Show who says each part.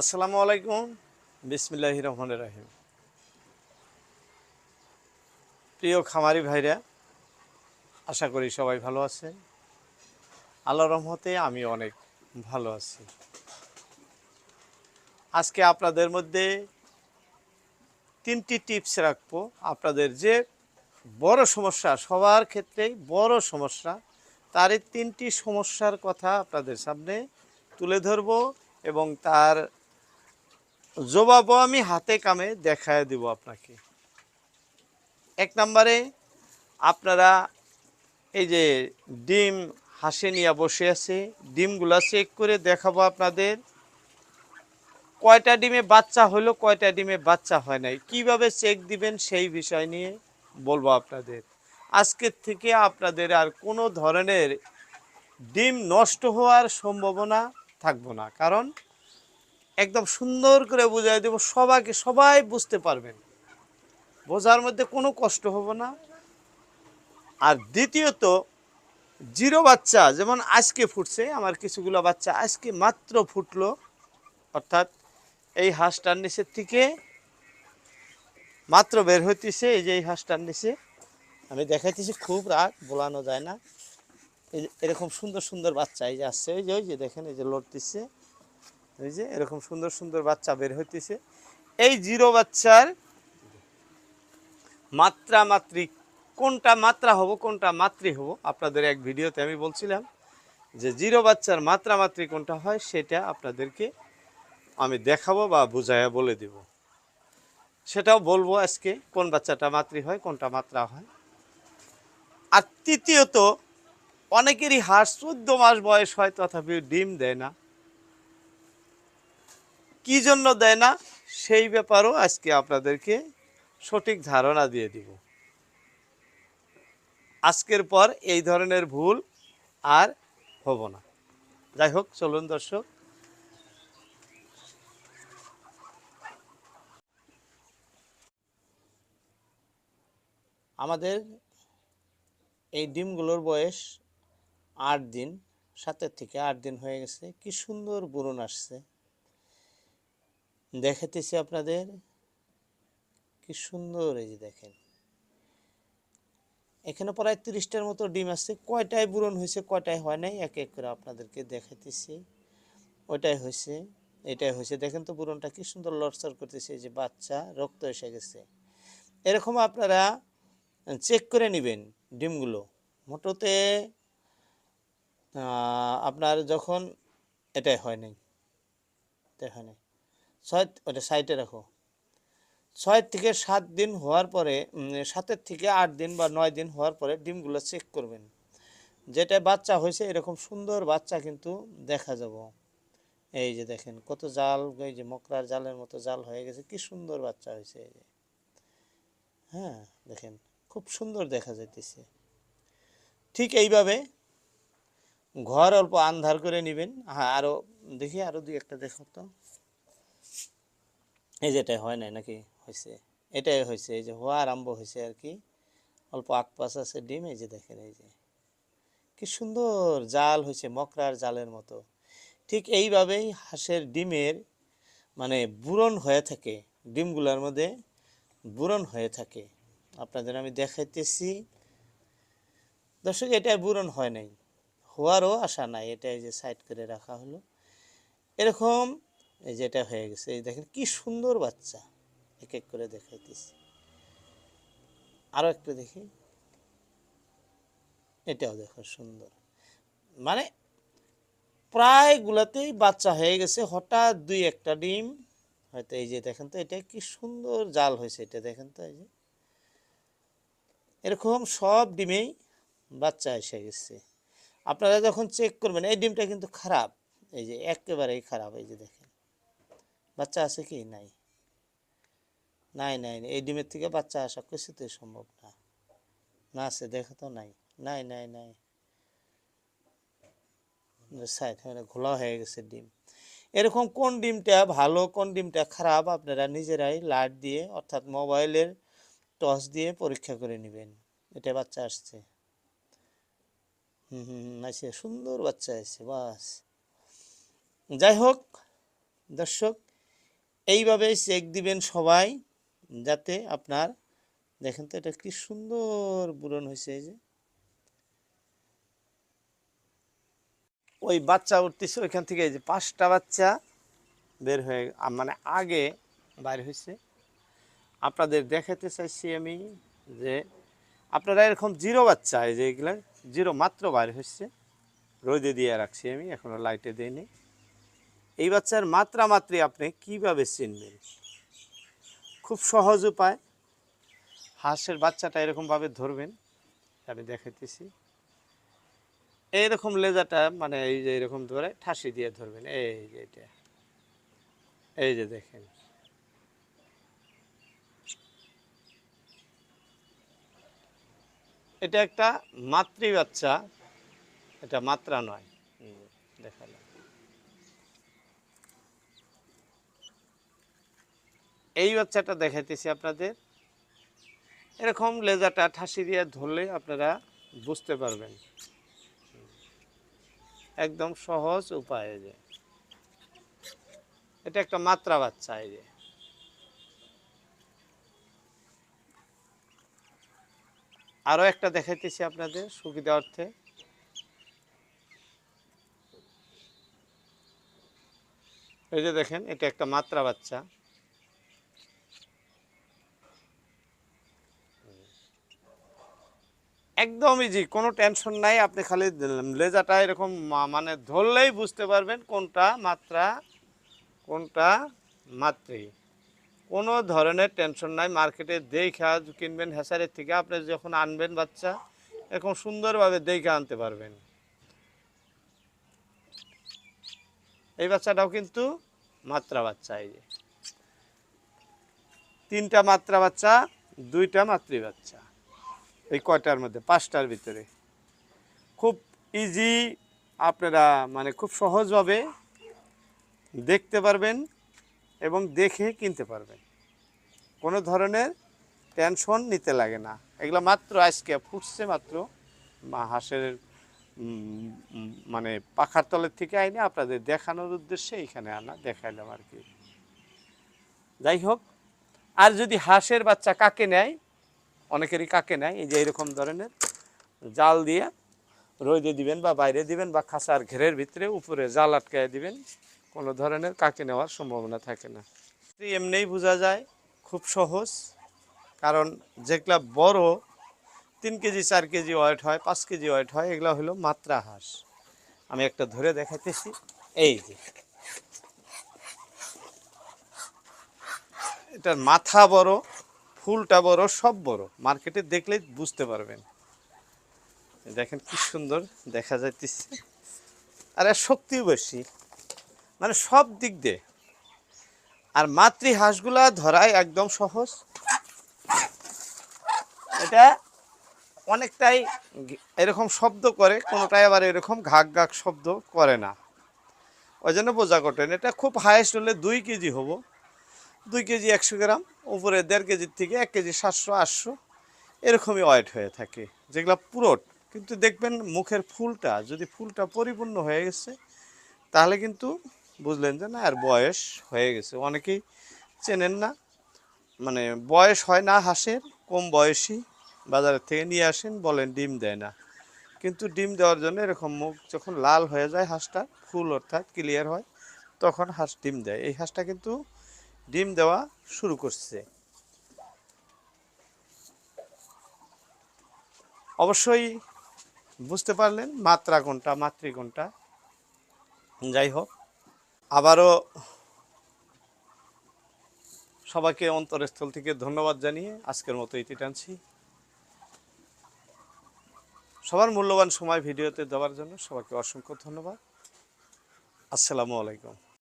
Speaker 1: আসসালামু আলাইকুম। বিসমিল্লাহ রহমান রাহিম। প্রিয় খামারি ভাইরা, আশা করি সবাই ভালো আছেন। আল্লাহ রহমতে আমি অনেক ভালো আছি। আজকে আপনাদের মধ্যে তিনটি টিপস রাখব। আপনাদের যে বড় সমস্যা, সবার ক্ষেত্রেই বড় সমস্যা, তার এই তিনটি সমস্যার কথা আপনাদের সামনে তুলে ধরব এবং তার জবাবও আমি হাতে কামে দেখায় দিব আপনাকে। এক নম্বরে, আপনারা এই যে ডিম হাসে নিয়ে বসে আছে, ডিমগুলা চেক করে দেখাবো আপনাদের। কয়টা ডিমে বাচ্চা হলো, কয়টা ডিমে বাচ্চা হয় নাই? কীভাবে চেক দিবেন সেই বিষয় নিয়ে বলব আপনাদের। আজকের থেকে আপনাদের আর কোনো ধরনের ডিম নষ্ট হওয়ার সম্ভাবনা থাকব না। কারণ একদম সুন্দর করে বুঝাই দেবো সবাইকে সবাই বুঝতে পারবেন। বোঝার মধ্যে কোনো কষ্ট হবে না। আর দ্বিতীয়ত, জিরো বাচ্চা, যেমন আজকে ফুটছে, আমার কিছুগুলো বাচ্চা আজকে মাত্র ফুটলো। অর্থাৎ এই হাঁসটার নিচের থেকে মাত্র বের হইতেছে, এই যে এই হাঁসটার নিচে। আমি দেখাইতেছি, খুব রাগ, বোলানো যায় না। এরকম সুন্দর সুন্দর বাচ্চা এই যে আসছে ওই যে ওই যে দেখেন, এই যে লড়তেছে। এই যে এরকম সুন্দর সুন্দর বাচ্চা বের হইতেছে। এই জিরো বাচ্চার মাত্রা মাত্রিক কোনটা মাত্রা হব, কোনটা মাতৃ হব, আপনাদের এক ভিডিওতে আমি বলছিলাম যে জিরো বাচ্চার মাত্রা মাত্রি কোনটা হয় সেটা আপনাদেরকে আমি দেখাবো বা বুঝাইয়া বলে দিব। সেটাও বলব আজকে, কোন বাচ্চাটা মাতৃ হয়, কোনটা মাত্রা হয়। আর তৃতীয়ত, অনেকেরই হাঁস চোদ্দ মাস বয়স হয় তথাপি ডিম দেয় না। কি জন্য দেয় না? সেই ব্যাপারও আজকে আপনাদেরকে সঠিক ধারণা দিয়ে দিব। আজকের পর এই ধরনের ভুল আর হব না। যাই হোক, চলুন দর্শক। আমাদের এই ডিমগুলোর বয়স আট দিন, সাতের থেকে আট দিন হয়ে গেছে। কি সুন্দর বুরন আসছে। দেখাতেছি আপনাদের। কি সুন্দর এই যে দেখেন। এখানে প্রায় তিরিশটার মতো ডিম আছে। কয়টায় বুরন হয়েছে, কয়টায় হয় নাই, এক এক করে আপনাদেরকে দেখাইতেছি। ওইটাই হয়েছে, এটাই হয়েছে। দেখেন তো বুরনটা কি সুন্দর লড়চড় করতেছে যে বাচ্চা, রক্ত এসে গেছে। এরকম আপনারা চেক করে নেবেন ডিমগুলো। মোটোতে আপনার যখন, এটাই হয় নাই, এটাই হয় নাই। ছয়, ওটা সাইডে রাখো। ছয় থেকে সাত দিন হওয়ার পরে সাতের থেকে আট দিন বা নয় দিন হওয়ার পরে ডিমগুলো চেক করবেন। যেটা বাচ্চা হয়েছে, এরকম সুন্দর বাচ্চা কিন্তু দেখা যাব। এই যে দেখেন, কত জাল, এই যে মকরার জালের মতো জাল হয়ে গেছে, কি সুন্দর বাচ্চা হয়েছে এই যে। হ্যাঁ দেখেন, খুব সুন্দর দেখা যাইতেছে। ঠিক এইভাবে ঘর অল্প আন্ধার করে নেবেন। হ্যাঁ আরও দেখি আরও দুই একটা দেখো তো। এই যে এটাই হয় নাই নাকি? হয়েছে এটাই হয়েছে এই যে হওয়া আরম্ভ হয়েছে আর কি। অল্প আকপাশ আছে ডিম, এই যে দেখেন, এই যে। কি সুন্দর জাল হয়েছে মকরার জালের মতো। ঠিক এইভাবেই হাঁসের ডিমের মানে বুরন হয়ে থাকে, ডিমগুলোর মধ্যে বুরন হয়ে থাকে। আপনাদের আমি দেখাইতেছি। দর্শক এটা বুরন হয় নাই। হওয়ারও আশা নাই এটা এই যে সাইড করে রাখা হলো। এরকম এই যেটা হয়ে গেছে, এই দেখেন কি সুন্দর বাচ্চা এক এক করে দেখাইতেছি। আরও একটু দেখি। এটাও দেখো সুন্দর। মানে প্রায়গুলোতেই বাচ্চা হয়ে গেছে, হঠাৎ দুই একটা ডিম। হয়তো এই যে দেখেন তো, এটা কি সুন্দর জাল হয়েছে, এটা দেখেন তো এই যে। এরকম সব ডিমেই বাচ্চা এসে গেছে। আপনারা যখন চেক করবেন, এই ডিমটা কিন্তু খারাপ, এই যে একেবারেই খারাপ, এই যে দেখেন। বাচ্চা আছে কি? নাই। নাই নাই। এই ডিমের থেকে বাচ্চা আসা কিছুতেই সম্ভব না। না আছে, দেখো তো নাই। নাই নাই নাই। সাইড ঘোলা হয়ে গেছে ডিম। এরকম কোন ডিমটা ভালো, কোন ডিমটা খারাপ, আপনারা নিজেরাই লাইট দিয়ে, অর্থাৎ মোবাইলের টর্চ দিয়ে পরীক্ষা করে নেবেন। এটা বাচ্চা আসছে। হুম হুম আছে সুন্দর বাচ্চা আসছে বাস। যাই হোক, দর্শক এইভাবে চেক দিবেন সবাই, যাতে আপনার, দেখেন তো এটা কি সুন্দর বুড়ন হয়েছে এই যে। ওই বাচ্চা উঠতেছে ওইখান থেকে এই যে পাঁচটা বাচ্চা বের হয়ে মানে আগে বাইর হয়েছে। আপনাদের দেখাতে চাইছি আমি যে আপনারা এরকম জিরো বাচ্চা, এই যে এগুলা, জিরো মাত্র বাইর হয়েছে। রোদে দিয়ে রাখছি আমি, এখনও লাইটে দিইনি। এই বাচ্চার মাত্রা মাত্রে আপনি কীভাবে চিনবেন? খুব সহজ উপায়। হাঁসের বাচ্চাটা এরকমভাবে ধরবেন। আমি দেখাইতেছি। এইরকম লেজাটা মানে এই যে এরকম ধরে ঠাসি দিয়ে ধরবেন। এই যে এটা। এই যে দেখেন। এটা একটা মাতৃ বাচ্চা। এটা মাত্রা নয়। দেখালাম। এই বাচ্চাটা দেখাইতেছি আপনাদের। এরকম লেজাটা ঠাসি দিয়ে ধরলে আপনারা বুঝতে পারবেন। একদম সহজ উপায় যে। এটা একটা মাত্রা বাচ্চা এই যে। আরও একটা দেখাইতেছি আপনাদের সুবিধা অর্থে। এই যে দেখেন, এটা একটা মাত্রা বাচ্চা। একদম ইজি কোনো টেনশন নাই। আপনি খালি লেজাটা এরকম মানে ধরলেই বুঝতে পারবেন কোনটা মাত্রা, কোনটা মাত্রি। কোনো ধরনের টেনশন নাই। মার্কেটে দেখা কিনবেন হ্যাসারের থেকে আপনি যখন আনবেন বাচ্চা, এরকম সুন্দরভাবে দেখে আনতে পারবেন। এই বাচ্চাটাও কিন্তু মাত্রা বাচ্চা, এই যে। তিনটা মাত্রা বাচ্চা, দুইটা মাতৃ বাচ্চা। এই কয়টার মধ্যে? পাঁচটার ভিতরে। খুব ইজি আপনারা মানে খুব সহজভাবে দেখতে পারবেন এবং দেখে কিনতে পারবেন। কোনো ধরনের টেনশন নিতে লাগে না। এগুলো মাত্র আজকে, ফুটছে মাত্র। হাঁসের মানে পাখার তলের থেকে আইনে আপনাদের দেখানোর উদ্দেশ্যে এখানে আনা, দেখাইলাম আর কি। যাই হোক, আর যদি হাঁসের বাচ্চা কাকে নেয় অনেকেরই কাকে নেয়, এই যে এরকম ধরনের জাল দিয়ে রোদে দিবেন বা বাইরে দিবেন বা খাঁচার ঘেরের ভিতরে উপরে জাল আটকায় দিবেন, কোনো ধরনের কাকে নেওয়ার সম্ভাবনা থাকে না। এমনিই বোঝা যায়, খুব সহজ, কারণ যেগুলা বড়, তিন কেজি, চার কেজি ওয়েট হয়, পাঁচ কেজি ওয়েট হয়, এগুলো হলো মাত্রা হাঁস আমি একটা ধরে দেখাইতেছি, এই যে। এটার মাথা বড় ফুলটা বড়, সব বড়। মার্কেটে দেখলেই বুঝতে পারবেন। দেখেন কি সুন্দর দেখা যাইতেছে। আর এর শক্তিও বেশি। মানে সব দিক দিয়ে। আর মাতৃ হাঁসগুলা ধরাই একদম সহজ। এটা অনেকটাই এরকম শব্দ করে, কোনোটাই আবার এরকম ঘাক ঘাক শব্দ করে না। ওই জন্য বোঝা কটেন এটা খুব হাইয়েস্ট হলে দুই কেজি হব। দুই কেজি একশো গ্রাম, উপরে দেড় কেজির থেকে এক কেজি সাতশো, আটশো, এরকমই ওয়েট হয়ে থাকে। যেগুলো পুরোট, কিন্তু দেখবেন মুখের ফুলটা, যদি ফুলটা পরিপূর্ণ হয়ে গেছে, তাহলে কিন্তু বুঝলেন যে না, আর বয়স হয়ে গেছে। অনেকেই চেনেন না মানে বয়স হয় না হাঁসের, কম বয়সী বাজারের থেকে নিয়ে আসেন, বলেন ডিম দেয় না। কিন্তু ডিম দেওয়ার জন্য এরকম মুখ যখন লাল হয়ে যায় হাঁসটা, ফুল অর্থাৎ ক্লিয়ার হয়, তখন হাঁস ডিম দেয়। এই হাঁসটা কিন্তু ডিম দেওয়া শুরু করছে। অবশ্যই বুঝতে পারলেন মাত্রা কোনটা, মাতৃ কোনটা। যাই হোক, আবারও সবাইকে অন্তরস্থল থেকে ধন্যবাদ জানিয়ে আজকের মতো ইতি টানছি। সবার মূল্যবান সময় ভিডিওতে দেওয়ার জন্য সবাইকে অসংখ্য ধন্যবাদ। আসসালামু আলাইকুম।